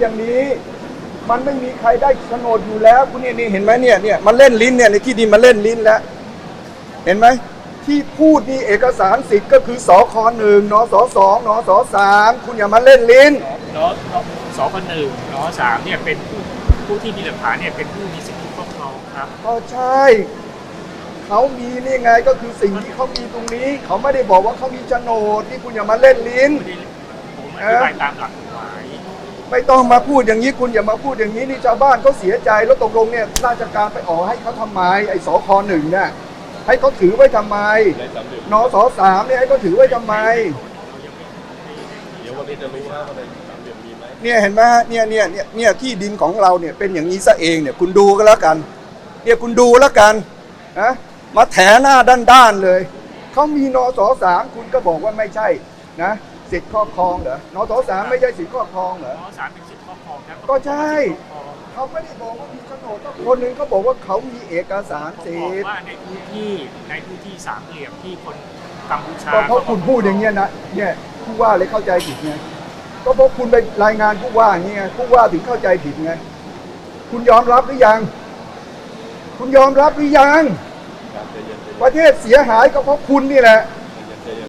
อย่างนี้ มันไม่มีใครได้โฉนดอยู่แล้ว คุณเนี่ยนี่เห็นไหมเนี่ยเนี่ยมันเล่นลิ้นเนี่ยในที่ดินมันเล่นลิ้นแล้ว เห็นไหมที่พูดนี่เอกสารสิทธิ์ก็คือสคหนึ่งนสสองนสสามคุณอย่ามาเล่นลิ้นเนาะสคหนึ่งเนาะสามเนี่ยเป็นผู้ผู้ที่มีหลักฐานเนี่ยเป็นผู้มีสิทธิครอบครองครับก็ใช่เขามีนี่ไงก็คือสิ่งที่เขามีตรงนี้ เขาไม่ได้บอกว่าเขามีโฉนดที่คุณอย่ามาเล่นลิ้นไม่ได้ผมอธิบายตามหลักกฎหมาย ไม่ต้องมาพูดอย่างนี้คุณอย่ามาพูดอย่างนี้นี่ชาวบ้านเขาเสียใจแล้วตกลงเนี่ยราชการไปออกให้เขาทำไมไอ้สคหนึ่งเนี่ยให้เขาถือไว้ทำไมนสสามเนี่ยให้เขาถือไว้ทำไม เดี๋ยววันนี้จะรู้ว่าอะไรสามเหลี่ยมมีไหมเนี่ยเห็นไหมฮะเนี่ยเนี่ยเนี่ยเนี่ยที่ดินของเราเนี่ยเป็นอย่างนี้ซะเองเนี่ยคุณดูก็แล้วกันเนี่ยคุณดูแล้วกันนะมาแถหน้าด้านๆเลยเขามีนสสามคุณก็บอกว่าไม่ใช่นะ สิทธิครอบครองเหรอนสสามไม่ใช่สิทธิครอบครองเหรอเนาะสามเป็นสิทธิครอบครองครับก็ใช่ครอบครองเขาไม่ได้บอกว่ามีโฉนดก็คนหนึ่งเขาบอกว่าเขามีเอกสารเขาสิบอกทธิ์ว่าในพื้นที่ในพื้นที่สามเหลี่ยมที่คนกัมพูชาก็เพราะคุณพูดอย่างเงี้ยนะเนี่ยผู้ว่าเลยเข้าใจผิดไงก็เพราะคุณไปรายงานผู้ว่าอย่างเงี้ยผู้ว่าถึงเข้าใจผิดไงคุณยอมรับหรือยัง คุณยอมรับหรือยังการใจเย็นใจเย็นประเทศเสียหายก็เพราะคุณนี่แหละ